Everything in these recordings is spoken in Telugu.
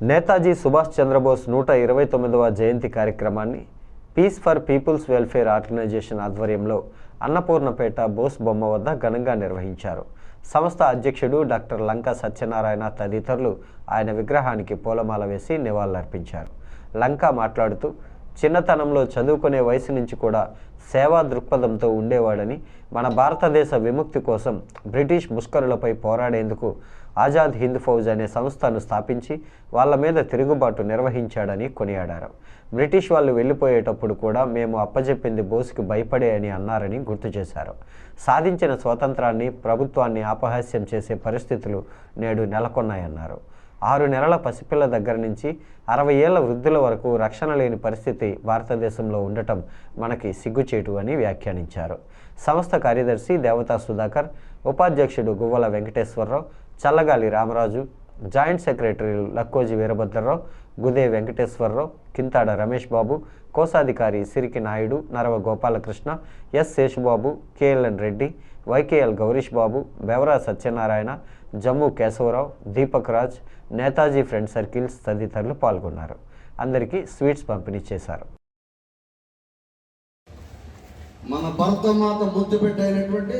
నేతాజీ సుభాష్ చంద్రబోస్ నూట ఇరవై తొమ్మిదవ జయంతి కార్యక్రమాన్ని peace for peoples welfare organisation ఆధ్వర్యంలో అన్నపూర్ణపేట బోస్ బొమ్మ వద్ద ఘనంగా నిర్వహించారు. సంస్థ అధ్యక్షుడు డాక్టర్ లంక సత్యనారాయణ తదితరులు ఆయన విగ్రహానికి పూలమాల వేసి నివాళులర్పించారు. లంక మాట్లాడుతూ చిన్నతనంలో చదువుకునే వయసు నుంచి కూడా సేవా దృక్పథంతో ఉండేవాడని మన భారతదేశ విముక్తి కోసం బ్రిటిష్ ముష్కరులపై పోరాడేందుకు ఆజాద్ హింద్ ఫౌజ్ అనే సంస్థను స్థాపించి వాళ్ళ మీద తిరుగుబాటు నిర్వహించాడని కొనియాడారు. బ్రిటిష్ వాళ్ళు వెళ్ళిపోయేటప్పుడు కూడా మేము అప్పజెప్పింది బోసుకు భయపడే అని అన్నారని గుర్తు చేశారు. సాధించిన స్వాతంత్రాన్ని ప్రభుత్వాన్ని అపహాస్యం చేసే పరిస్థితులు నేడు నెలకొన్నాయన్నారు. ఆరు నెలల పసిపిల్ల దగ్గర నుంచి అరవై ఏళ్ళ వృద్ధుల వరకు రక్షణ లేని పరిస్థితి భారతదేశంలో ఉండటం మనకి సిగ్గుచేటు అని వ్యాఖ్యానించారు. సంస్థ కార్యదర్శి దేవతా సుధాకర్ ఉపాధ్యక్షుడు గువ్వల వెంకటేశ్వరరావు చల్లగాలి రామరాజు జాయింట్ సెక్రటరీ లక్కోజి వీరభద్రరావు గుదే వెంకటేశ్వరరావు కింతాడ రమేష్ బాబు కోశాధికారి Siriki Naidu Narava Gopalakrishna S Seshubabu KLN Reddy YKL Gowrish Babu Bevara Satyanarayana Jammu Kesavarao Deepak Raj Netaji friend circles తదితరులు పాల్గొన్నారు. అందరికీ స్వీట్స్ పంపిణీ చేశారు. మన భరతమాత ముద్దు పెట్టైనటువంటి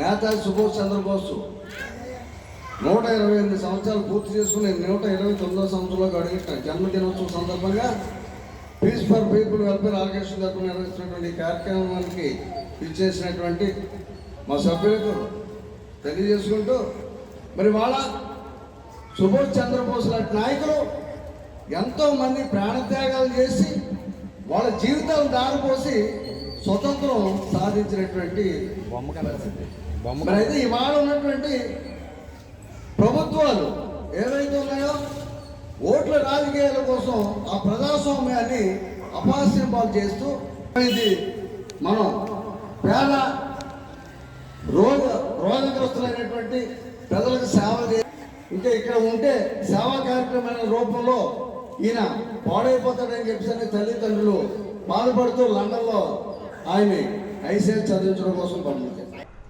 నేతాజీ సుభాష్ చంద్రబోస్ నూట ఇరవై ఎనిమిది సంవత్సరాలు పూర్తి చేసుకుని నూట ఇరవై తొమ్మిదో సంవత్సరంలో అడిగిన జన్మదినోత్సవం సందర్భంగా peace for people welfare organisation తరఫున నిర్వహిస్తున్నటువంటి కార్యక్రమానికి ఇచ్చేసినటువంటి మా సభ్యులకు తెలియజేసుకుంటూ మరి వాళ్ళ సుభాష్ చంద్రబోస్ లాంటి నాయకులు ఎంతో మంది ప్రాణత్యాగాలు చేసి వాళ్ళ జీవితాలు దారిపోసి స్వతంత్రం సాధించినటువంటి మరి అయితే ఇవాళ ఉన్నటువంటి ప్రభుత్వాలు ఏవైతే ఉన్నాయో ఓట్ల రాజకీయాల కోసం ఆ ప్రజాస్వామ్యాన్ని అపహాస్యం పాలు చేస్తూ ఇది మనం పేద రోగగ్రస్తులైనటువంటి ప్రజలకు సేవ ఇంకా ఇక్కడ ఉంటే సేవా కార్యక్రమమైన రూపంలో ఈయన పాడైపోతాడని చెప్పేసి తల్లిదండ్రులు బాధపడుతూ లండన్లో ఆయన ఐసీఎల్ చదివించడం కోసం పంపించారు.